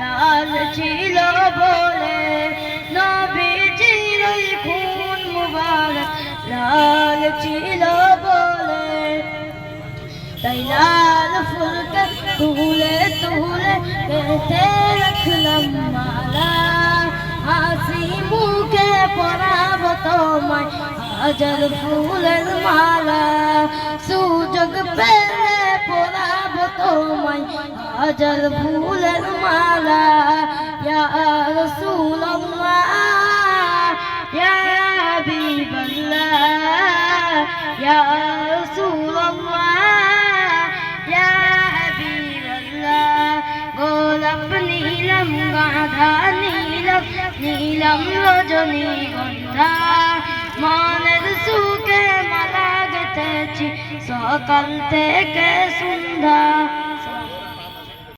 লাল ছিল বলে, নবীজির খুন মুবারক লাল ছিল বলে। তাই লাল ফুলকে তুলে তুলে কেটে রাখলাম মালা। হাসি মুখে পরাব তোমায়, হাজার ফুলের মালা। তোমায় হাজার ফুলের মালা ইয়া রাসূলুল্লাহ ইয়া হাবিবাল্লাহ ইয়া রাসূলুল্লাহ ইয়া হাবিবাল্লাহ গোলাপ নীলম গাধা নীলম নীলম রজনী গন্ধা মনের সুখে মালা গেতেছি সকাল থেকে সন্ধ্যা